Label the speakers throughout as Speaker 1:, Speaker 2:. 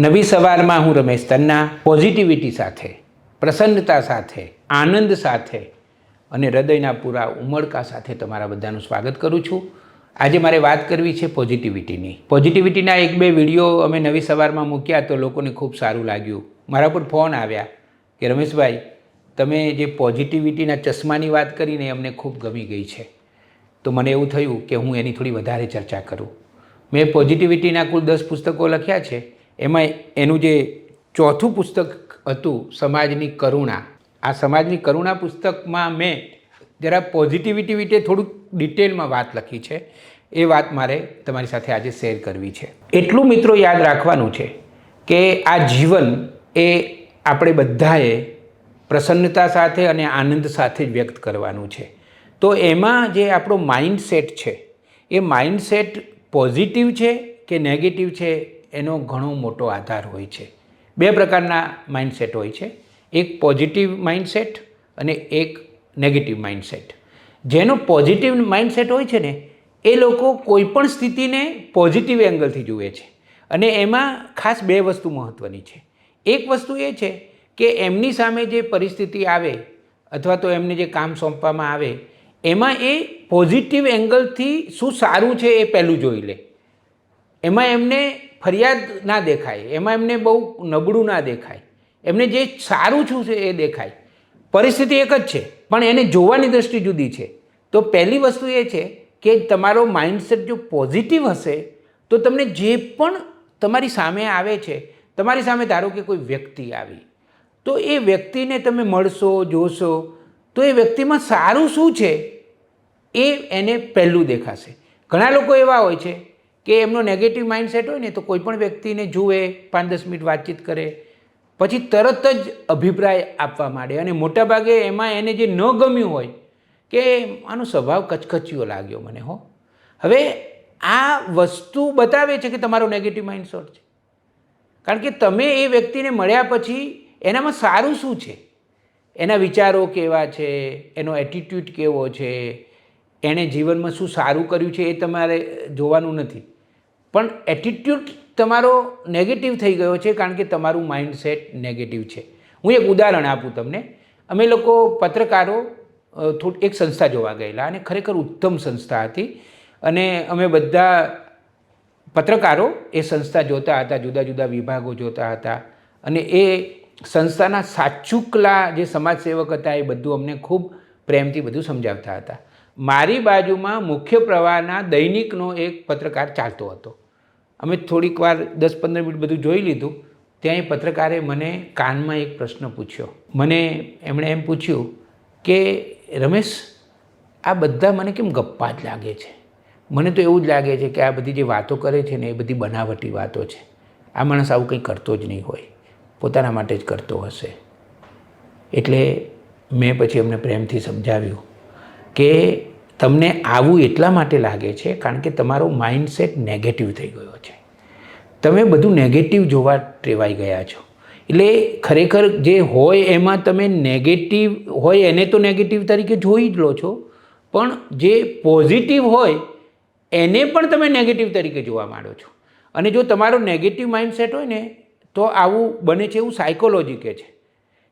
Speaker 1: નવી સવારમાં હું રમેશ તન્ના પોઝિટિવિટી સાથે, પ્રસન્નતા સાથે, આનંદ સાથે અને હૃદયના પૂરા ઉમળકા સાથે તમારા બધાનું સ્વાગત કરું છું. આજે મારે વાત કરવી છે પોઝિટિવિટીની પોઝિટિવિટીના એક બે વીડિયો અમે નવી સવારમાં મૂક્યા તો લોકોને ખૂબ સારું લાગ્યું. મારા પર ફોન આવ્યા કે, રમેશભાઈ, તમે જે પોઝિટિવિટીના ચશ્માની વાત કરીને અમને ખૂબ ગમી ગઈ છે. તો મને એવું થયું કે હું એની થોડી વધારે ચર્ચા કરું. મેં પોઝિટિવિટીના કુલ દસ પુસ્તકો લખ્યા છે. એમાં એનું જે ચોથું પુસ્તક હતું સમાજની કરુણા. આ સમાજની કરુણા પુસ્તકમાં મેં જરા પોઝિટિવિટી વિશે થોડુંક ડિટેલમાં વાત લખી છે. એ વાત મારે તમારી સાથે આજે શેર કરવી છે. એટલું મિત્રો યાદ રાખવાનું છે કે આ જીવન એ આપણે બધાએ પ્રસન્નતા સાથે અને આનંદ સાથે જ વ્યક્ત કરવાનું છે. તો એમાં જે આપણો માઇન્ડસેટ છે, એ માઇન્ડસેટ પોઝિટિવ છે કે નેગેટિવ છે? એનો ઘણો મોટો આધાર હોય છે. બે પ્રકારના માઇન્ડસેટ હોય છે. એક પોઝિટિવ માઇન્ડસેટ અને એક નેગેટિવ માઇન્ડસેટ જેનો પોઝિટિવ માઇન્ડસેટ હોય છે ને, એ લોકો કોઈપણ સ્થિતિને પોઝિટિવ એંગલથી જુએ છે. અને એમાં ખાસ બે વસ્તુ મહત્ત્વની છે. એક વસ્તુ એ છે કે એમની સામે જે પરિસ્થિતિ આવે અથવા તો એમને જે કામ સોંપવામાં આવે, એમાં એ પોઝિટિવ એંગલથી શું સારું છે એ પહેલું જોઈ લે. એમાં એમને ફરિયાદ ના દેખાય, એમાં એમને બહુ નબળું ના દેખાય. એમને જે સારું છું છે એ દેખાય. પરિસ્થિતિ એક જ છે, પણ એને જોવાની દૃષ્ટિ જુદી છે. તો પહેલી વસ્તુ એ છે કે તમારો માઇન્ડસેટ જો પોઝિટિવ હશે, તો તમને જે પણ તમારી સામે આવે છે, તમારી સામે ધારો કે કોઈ વ્યક્તિ આવી, તો એ વ્યક્તિને તમે મળશો, જોશો, તો એ વ્યક્તિમાં સારું શું છે એ એને પહેલું દેખાશે. ઘણા લોકો એવા હોય છે કે એમનો નેગેટિવ માઇન્ડસેટ હોય ને તો કોઈ પણ વ્યક્તિને જુએ, પાંચ દસ મિનિટ વાતચીત કરે, પછી તરત જ અભિપ્રાય આપવા માંડે. અને મોટાભાગે એમાં એને જે ન ગમ્યું હોય કે આનો સ્વભાવ કચકચિયો લાગ્યો મને, હો. હવે આ વસ્તુ બતાવે છે કે તમારો નેગેટિવ માઇન્ડસેટ છે. કારણ કે તમે એ વ્યક્તિને મળ્યા પછી એનામાં સારું શું છે? એના વિચારો કેવા છે? એનો એટીટ્યૂડ કેવો છે? એણે જીવનમાં શું સારું કર્યું છે એ તમારે જોવાનું નથી. પણ એટીટ્યૂડ તમારો નેગેટિવ થઈ ગયો છે કારણ કે તમારું માઇન્ડસેટ નેગેટિવ છે. હું એક ઉદાહરણ આપું તમને. અમે લોકો પત્રકારો થોડી, એક સંસ્થા જોવા ગયેલા અને ખરેખર ઉત્તમ સંસ્થા હતી. અને અમે બધા પત્રકારો એ સંસ્થા જોતા હતા, જુદા જુદા વિભાગો જોતા હતા. અને એ સંસ્થાના સાચુકલા જે સમાજસેવક હતા એ બધું અમને ખૂબ પ્રેમથી બધું સમજાવતા હતા. મારી બાજુમાં મુખ્ય પ્રવાહના દૈનિકનો એક પત્રકાર ચાલતો હતો. અમે થોડીક વાર દસ પંદર મિનિટ બધું જોઈ લીધું. ત્યાં એ પત્રકારે મને કાનમાં એક પ્રશ્ન પૂછ્યો. મને એમણે એમ પૂછ્યું કે, રમેશ, આ બધા મને કેમ ગપ્પા જ લાગે છે? મને તો એવું જ લાગે છે કે આ બધી જે વાતો કરે છે ને એ બધી બનાવટી વાતો છે. આ માણસ આવું કંઈ કરતો જ નહીં હોય. પોતાના માટે જ કરતો હશે. એટલે મેં પછી એમને પ્રેમથી સમજાવ્યું કે તમને આવું એટલા માટે લાગે છે, કારણ કે તમારો માઇન્ડસેટ નેગેટિવ થઈ ગયો છે. તમે બધું નેગેટિવ જોવા ટેવાઈ ગયા છો. એટલે ખરેખર જે હોય એમાં તમે નેગેટિવ હોય એને તો નેગેટિવ તરીકે જોઈ જ લો છો, પણ જે પોઝિટિવ હોય એને પણ તમે નેગેટિવ તરીકે જોવા માંડો છો. અને જો તમારો નેગેટિવ માઇન્ડસેટ હોય ને, તો આવું બને છે એવું સાયકોલોજી કે છે.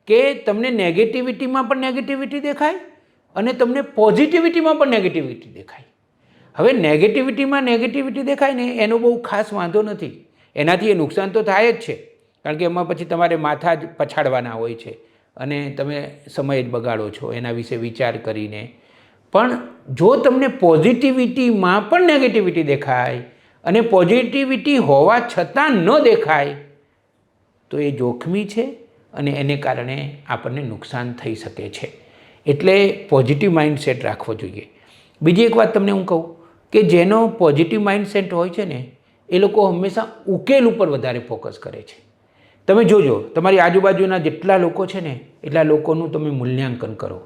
Speaker 1: કે તમને નેગેટિવિટીમાં પણ નેગેટિવિટી દેખાય અને તમને પોઝિટિવિટીમાં પણ નેગેટિવિટી દેખાય. હવે નેગેટિવિટીમાં નેગેટિવિટી દેખાય ને, એનો બહુ ખાસ વાંધો નથી. એનાથી એ નુકસાન તો થાય જ છે. કારણ કે એમાં પછી તમારે માથા જ પછાડવાના હોય છે. અને તમે સમય જ બગાડો છો એના વિશે વિચાર કરીને. પણ જો તમને પોઝિટિવિટીમાં પણ નેગેટિવિટી દેખાય અને પોઝિટિવિટી હોવા છતાં ન દેખાય, તો એ જોખમી છે અને એને કારણે આપણને નુકસાન થઈ શકે છે. એટલે પોઝિટિવ માઇન્ડસેટ રાખવો જોઈએ. બીજી એક વાત તમને હું કહું કે જેનો પોઝિટિવ માઇન્ડસેટ હોય છે ને, એ લોકો હંમેશા ઉકેલ ઉપર વધારે ફોકસ કરે છે. તમે જોજો, તમારી આજુબાજુના જેટલા લોકો છે ને, એટલા લોકોનું તમે મૂલ્યાંકન કરો.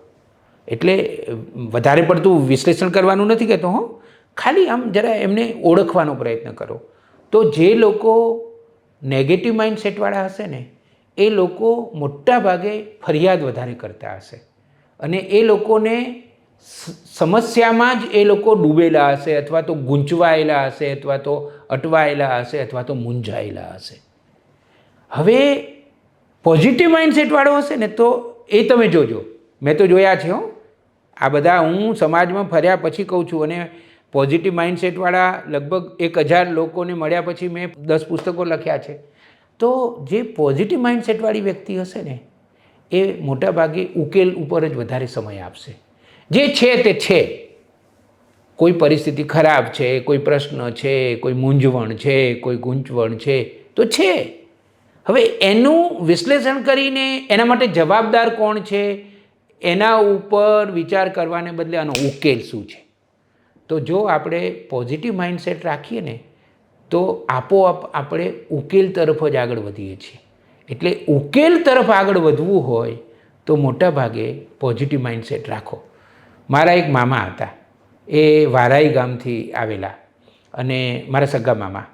Speaker 1: એટલે વધારે પડતું વિશ્લેષણ કરવાનું નથી કહેતો હું. ખાલી આમ જરા એમને ઓળખવાનો પ્રયત્ન કરો. તો જે લોકો નેગેટિવ માઇન્ડસેટવાળા હશે ને, એ લોકો મોટા ભાગે ફરિયાદ વધારે કરતા હશે. અને એ લોકોને સમસ્યામાં જ એ લોકો ડૂબેલા હશે અથવા તો ગૂંચવાયેલા હશે અથવા તો અટવાયેલા હશે અથવા તો મૂંઝાયેલા હશે. હવે પોઝિટિવ માઇન્ડસેટવાળો હશે ને તો એ તમે જોજો. મેં તો જોયા છે હો. આ બધા હું સમાજમાં ફર્યા પછી કહું છું અને પોઝિટિવ માઇન્ડસેટવાળા લગભગ એક હજાર લોકોને મળ્યા પછી મેં દસ પુસ્તકો લખ્યા છે. તો જે પોઝિટિવ માઇન્ડસેટવાળી વ્યક્તિ હશે ને એ મોટાભાગે ઉકેલ ઉપર જ વધારે સમય આપશે. જે છે તે છે. કોઈ પરિસ્થિતિ ખરાબ છે, કોઈ પ્રશ્ન છે, કોઈ મૂંઝવણ છે, કોઈ ગૂંચવણ છે, તો છે. હવે એનું વિશ્લેષણ કરીને એના માટે જવાબદાર કોણ છે? એના ઉપર વિચાર કરવાને બદલે આનો ઉકેલ શું છે? તો જો આપણે પોઝિટિવ માઇન્ડસેટ રાખીએ ને, તો આપોઆપ આપણે ઉકેલ તરફ જ આગળ વધીએ છીએ. એટલે ઉકેલ તરફ આગળ વધવું હોય તો મોટા ભાગે પોઝિટિવ માઇન્ડસેટ રાખો. મારા એક મામા હતા. એ વારાઈ ગામથી આવેલા અને મારા સગા મામા.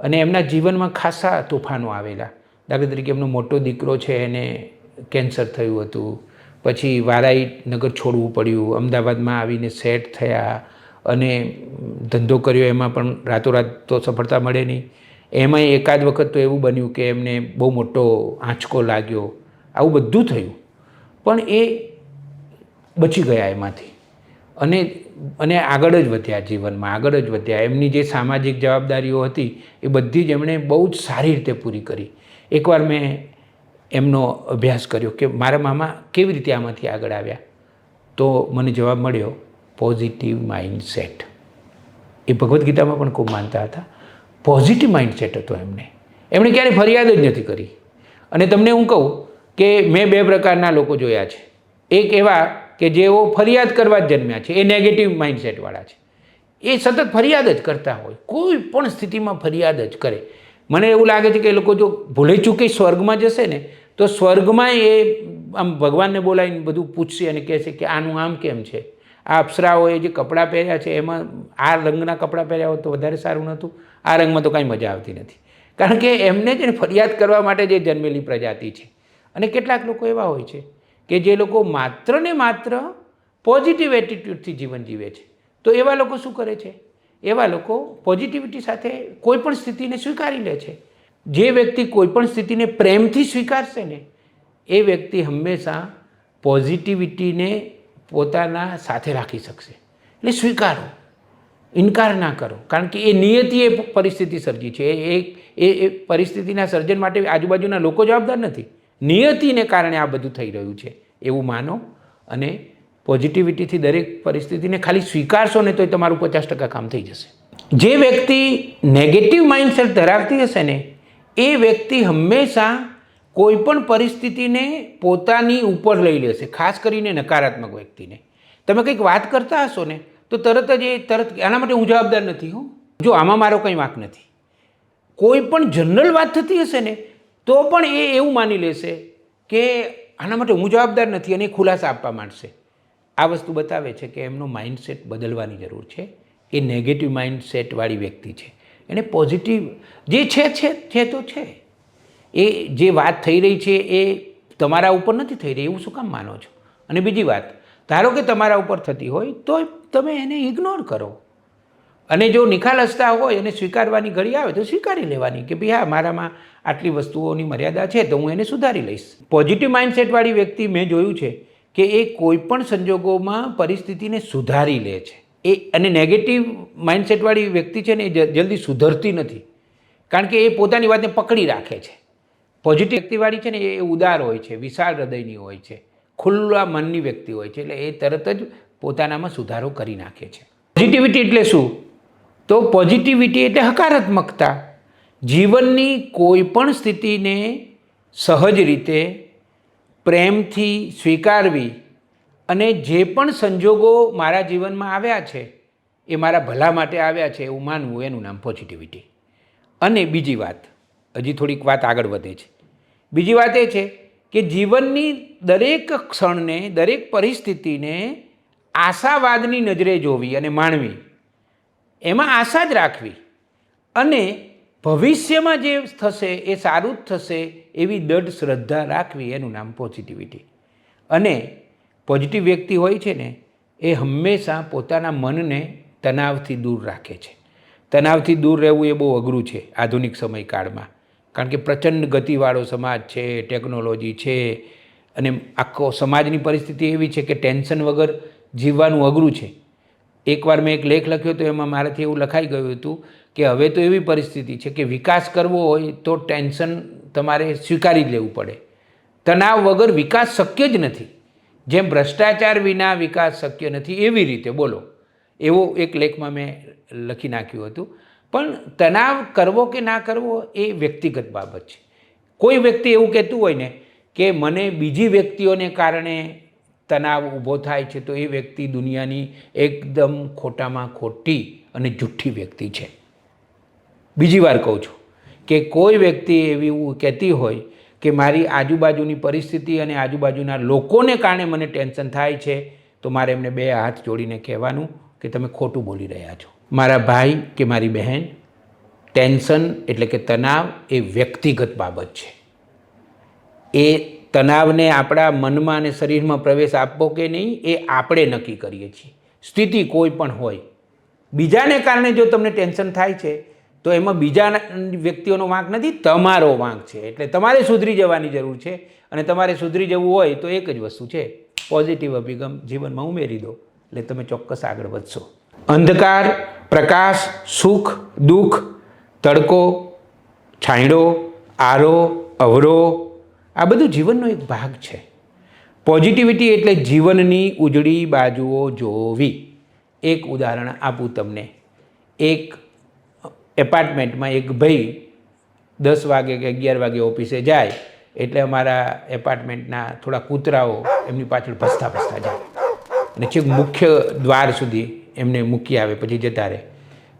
Speaker 1: અને એમના જીવનમાં ખાસા તોફાનો આવેલા. દાખલા તરીકે એમનો મોટો દીકરો છે, એને કેન્સર થયું હતું. પછી વારાઈ નગર છોડવું પડ્યું. અમદાવાદમાં આવીને સેટ થયા અને ધંધો કર્યો. એમાં પણ રાતોરાત તો સફળતા મળે નહીં. એમાંય એકાદ વખત તો એવું બન્યું કે એમને બહુ મોટો આંચકો લાગ્યો. આવું બધું થયું. પણ એ બચી ગયા એમાંથી. અને અને આગળ જ વધ્યા જીવનમાં, આગળ જ વધ્યા. એમની જે સામાજિક જવાબદારીઓ હતી એ બધી જ એમણે બહુ જ સારી રીતે પૂરી કરી. એકવાર મેં એમનો અભ્યાસ કર્યો કે મારા મામા કેવી રીતે આમાંથી આગળ આવ્યા. તો મને જવાબ મળ્યો, પોઝિટિવ માઇન્ડસેટ. એ ભગવદ્ ગીતામાં પણ ખૂબ માનતા હતા. પોઝિટિવ માઇન્ડસેટ હતો એમને. એમણે ક્યારેય ફરિયાદ જ નથી કરી. અને તમને હું કહું કે મેં બે પ્રકારના લોકો જોયા છે. એક એવા કે જેઓ ફરિયાદ કરવા જ જન્મ્યા છે. એ નેગેટિવ માઇન્ડસેટવાળા છે. એ સતત ફરિયાદ જ કરતા હોય. કોઈ પણ સ્થિતિમાં ફરિયાદ જ કરે. મને એવું લાગે છે કે એ લોકો જો ભૂલે ચૂકી સ્વર્ગમાં જશે ને, તો સ્વર્ગમાં એ આમ ભગવાનને બોલાવીને બધું પૂછશે અને કહેશે કે આનું આમ કેમ છે? આ અપ્સરાઓએ જે કપડાં પહેર્યા છે, એમાં આ રંગના કપડાં પહેર્યા હોત તો વધારે સારું નહોતું. આ રંગમાં તો કાંઈ મજા આવતી નથી. કારણ કે એમને જ ફરિયાદ કરવા માટે જે જન્મેલી પ્રજાતિ છે. અને કેટલાક લોકો એવા હોય છે કે જે લોકો માત્ર ને માત્ર પોઝિટિવ એટીટ્યૂડથી જીવન જીવે છે. તો એવા લોકો શું કરે છે? એવા લોકો પોઝિટિવિટી સાથે કોઈ પણ સ્થિતિને સ્વીકારી લે છે. જે વ્યક્તિ કોઈ પણ સ્થિતિને પ્રેમથી સ્વીકારશે ને, એ વ્યક્તિ હંમેશા પોઝિટિવિટીને પોતાના સાથે રાખી શકશે. એટલે સ્વીકારો. ઇનકાર ના કરો. કારણ કે એ નિયતિ એ પરિસ્થિતિ સર્જી છે. એ એ એ પરિસ્થિતિના સર્જન માટે આજુબાજુના લોકો જવાબદાર નથી. નિયતિને કારણે આ બધું થઈ રહ્યું છે. એવું માનો અને પોઝિટિવિટીથી દરેક પરિસ્થિતિને ખાલી સ્વીકારશો ને તો એ તમારું પચાસ ટકા કામ થઈ જશે. જે વ્યક્તિ નેગેટિવ માઇન્ડસેટ ધરાવતી હશે ને, એ વ્યક્તિ હંમેશા કોઈ પણ પરિસ્થિતિને પોતાની ઉપર લઈ લેશે, ખાસ કરીને નકારાત્મક વ્યક્તિને. તમે કંઈક વાત કરતા હશો ને તો તરત જ એ તરત આના માટે હું જવાબદાર નથી, હો. જો આમાં મારો કંઈ વાંક નથી. કોઈ પણ જનરલ વાત થતી હશે ને, તો પણ એ એવું માની લેશે કે આના માટે હું જવાબદાર નથી અને ખુલાસા આપવા માંડશે. આ વસ્તુ બતાવે છે કે એમનો માઇન્ડસેટ બદલવાની જરૂર છે. એ નેગેટિવ માઇન્ડસેટવાળી વ્યક્તિ છે. એને પોઝિટિવ જે છે છે છે તો છે. એ જે વાત થઈ રહી છે એ તમારા ઉપર નથી થઈ રહી, એવું શું કામ માનો છો? અને બીજી વાત ધારો કે તમારા ઉપર થતી હોય તો તમે એને ઇગ્નોર કરો. અને જો નિખાલસતા હોય અને સ્વીકારવાની ઘડી આવે, તો સ્વીકારી લેવાની કે ભાઈ હા, મારામાં આટલી વસ્તુઓની મર્યાદા છે, તો હું એને સુધારી લઈશ. પોઝિટિવ માઇન્ડસેટવાળી વ્યક્તિ મેં જોયું છે કે એ કોઈ પણ સંજોગોમાં પરિસ્થિતિને સુધારી લે છે. એ અને નેગેટિવ માઇન્ડસેટવાળી વ્યક્તિ છે ને, એ જલ્દી સુધરતી નથી. કારણ કે એ પોતાની વાતને પકડી રાખે છે. પોઝિટિવ વ્યક્તિવાળી છે ને, એ ઉદાર હોય છે, વિશાળ હૃદયની હોય છે. ખુલ્લા મનની વ્યક્તિ હોય છે, એટલે એ તરત જ પોતાનામાં સુધારો કરી નાખે છે. પોઝિટિવિટી એટલે શું? તો પોઝિટિવિટી એટલે હકારાત્મકતા. જીવનની કોઈ પણ સ્થિતિને સહજ રીતે પ્રેમથી સ્વીકારવી અને જે પણ સંજોગો મારા જીવનમાં આવ્યા છે, એ મારા ભલા માટે આવ્યા છે, એવું માનવું, એનું નામ પોઝિટિવિટી અને બીજી વાત, હજી થોડીક વાત આગળ વધે છે. બીજી વાત એ છે કે જીવનની દરેક ક્ષણને, દરેક પરિસ્થિતિને આશાવાદની નજરે જોવી અને માણવી. એમાં આશા જ રાખવી. અને ભવિષ્યમાં જે થશે એ સારું જ થશે એવી દઢ શ્રદ્ધા રાખવી, એનું નામ પોઝિટિવિટી અને પોઝિટિવ વ્યક્તિ હોય છે ને, એ હંમેશા પોતાના મનને તણાવથી દૂર રાખે છે. તણાવથી દૂર રહેવું એ બહુ અઘરું છે આધુનિક સમયકાળમાં. કારણ કે પ્રચંડ ગતિવાળો સમાજ છે, ટેકનોલોજી છે અને આખો સમાજની પરિસ્થિતિ એવી છે કે ટેન્શન વગર જીવવાનું અઘરું છે. એકવાર મેં એક લેખ લખ્યો હતો એમાં મારાથી એવું લખાઈ ગયું હતું કે હવે તો એવી પરિસ્થિતિ છે કે વિકાસ કરવો હોય તો ટેન્શન તમારે સ્વીકારી જ લેવું પડે. તણાવ વગર વિકાસ શક્ય જ નથી. જેમ ભ્રષ્ટાચાર વિના વિકાસ શક્ય નથી એવી રીતે બોલો. એવો એક લેખમાં મેં લખી નાખ્યું હતું. પણ તણાવ કરવો કે ના કરવો એ વ્યક્તિગત બાબત છે. કોઈ વ્યક્તિ એવું કહેતું હોય ને કે મને બીજી વ્યક્તિઓને કારણે તણાવ ઊભો થાય છે તો એ વ્યક્તિ દુનિયાની એકદમ ખોટામાં ખોટી અને જુઠ્ઠી વ્યક્તિ છે. બીજી વાર કહું છું કે કોઈ વ્યક્તિ એવી કહેતી હોય કે મારી આજુબાજુની પરિસ્થિતિ અને આજુબાજુના લોકોને કારણે મને ટેન્શન થાય છે તો મારે એમને બે હાથ જોડીને કહેવાનું કે તમે ખોટું બોલી રહ્યા છો. મારા ભાઈ કે મારી બહેન, ટેન્શન એટલે કે તણાવ એ વ્યક્તિગત બાબત છે. એ તણાવને આપણા મનમાં અને શરીરમાં પ્રવેશ આપવો કે નહીં, એ આપણે નક્કી કરીએ છીએ. સ્થિતિ કોઈ પણ હોય. બીજાને કારણે જો તમને ટેન્શન થાય છે, તો એમાં બીજા વ્યક્તિઓનો વાંક નથી, તમારો વાંક છે. એટલે તમારે સુધરી જવાની જરૂર છે અને તમારે સુધરી જવું હોય તો એક જ વસ્તુ છે, પોઝિટિવ અભિગમ જીવનમાં ઉમેરી દો. એટલે તમે ચોક્કસ આગળ વધશો. અંધકાર પ્રકાશ, સુખ, દુઃખ, તડકો, છાંયડો, આરો, અવરો, આ બધું જીવનનો એક ભાગ છે. પોઝિટિવિટી એટલે જીવનની ઉજળી બાજુઓ જોવી. એક ઉદાહરણ આપું તમને. એક એપાર્ટમેન્ટમાં એક ભાઈ દસ વાગે કે અગિયાર વાગે ઓફિસે જાય, એટલે અમારા એપાર્ટમેન્ટના થોડા કૂતરાઓ એમની પાછળ ભસતા ભસતા જાય. અને છેક મુખ્ય દ્વાર સુધી એમને મૂકી આવે, પછી જતા રહે.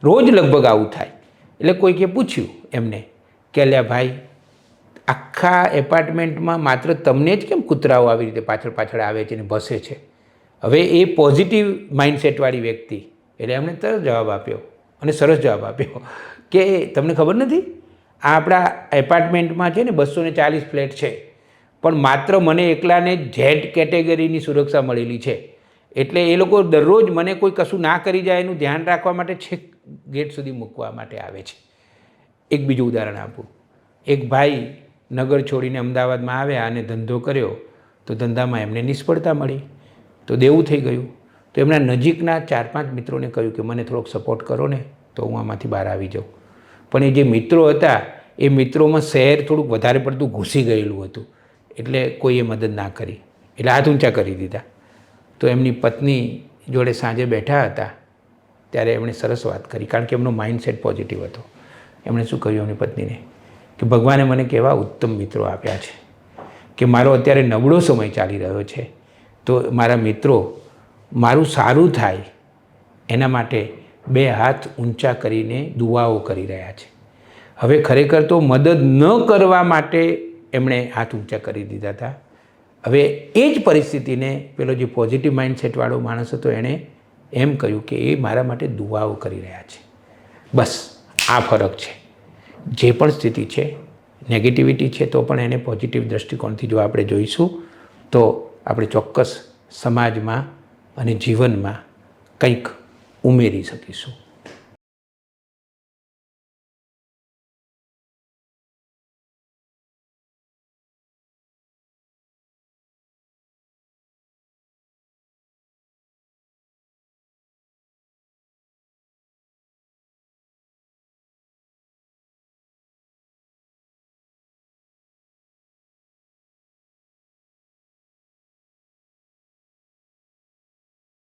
Speaker 1: રોજ લગભગ આવું થાય. એટલે કોઈકે પૂછ્યું એમને કે, અલ્યા ભાઈ, આખા એપાર્ટમેન્ટમાં માત્ર તમને જ કેમ કૂતરાઓ આવી રીતે પાછળ પાછળ આવે છે ને ભસે છે? હવે એ પોઝિટિવ માઇન્ડસેટવાળી વ્યક્તિ, એટલે એમણે તરત જવાબ આપ્યો અને સરસ જવાબ આપ્યો કે, તમને ખબર નથી? આ આપણા એપાર્ટમેન્ટમાં છે ને બસો ને ચાલીસ ફ્લેટ છે, પણ માત્ર મને એકલાને ઝેડ કેટેગરીની સુરક્ષા મળેલી છે. એટલે એ લોકો દરરોજ મને કોઈ કશું ના કરી જાય એનું ધ્યાન રાખવા માટે છેક ગેટ સુધી મૂકવા માટે આવે છે. એક બીજું ઉદાહરણ આપું. એક ભાઈ નગર છોડીને અમદાવાદમાં આવ્યા અને ધંધો કર્યો, તો ધંધામાં એમને નિષ્ફળતા મળી. તો દેવું થઈ ગયું. તો એમના નજીકના ચાર પાંચ મિત્રોને કહ્યું કે મને થોડોક સપોર્ટ કરો ને, તો હું આમાંથી બહાર આવી જાઉં. પણ એ જે મિત્રો હતા, એ મિત્રોમાં શહેર થોડુંક વધારે પડતું ઘૂસી ગયેલું હતું. એટલે કોઈએ મદદ ના કરી. એટલે હાથ ઊંચા કરી દીધા. તો એમની પત્ની જોડે સાંજે બેઠા હતા, ત્યારે એમણે સરસ વાત કરી, કારણ કે એમનો માઇન્ડસેટ પોઝિટિવ હતો. એમણે શું કહ્યું એમની પત્નીને? કે ભગવાને મને કેવા ઉત્તમ મિત્રો આપ્યા છે. કે મારો અત્યારે નબળો સમય ચાલી રહ્યો છે, તો મારા મિત્રો, મારું સારું થાય, એના માટે બે હાથ ઊંચા કરીને દુઆઓ કરી રહ્યા છે. હવે ખરેખર તો મદદ ન કરવા માટે એમણે હાથ ઊંચા કરી દીધા હતા. હવે એ જ પરિસ્થિતિને પેલો જે પોઝિટિવ માઇન્ડસેટવાળો માણસ હતો એણે એમ કહ્યું કે એ મારા માટે દુઆઓ કરી રહ્યા છે. બસ, આ ફરક છે. જે પણ સ્થિતિ છે નેગેટિવિટી છે, તો પણ એને પોઝિટિવ દૃષ્ટિકોણથી જો આપણે જોઈશું, તો આપણે ચોક્કસ સમાજમાં અને જીવનમાં કંઈક ઉમેરી શકીશું.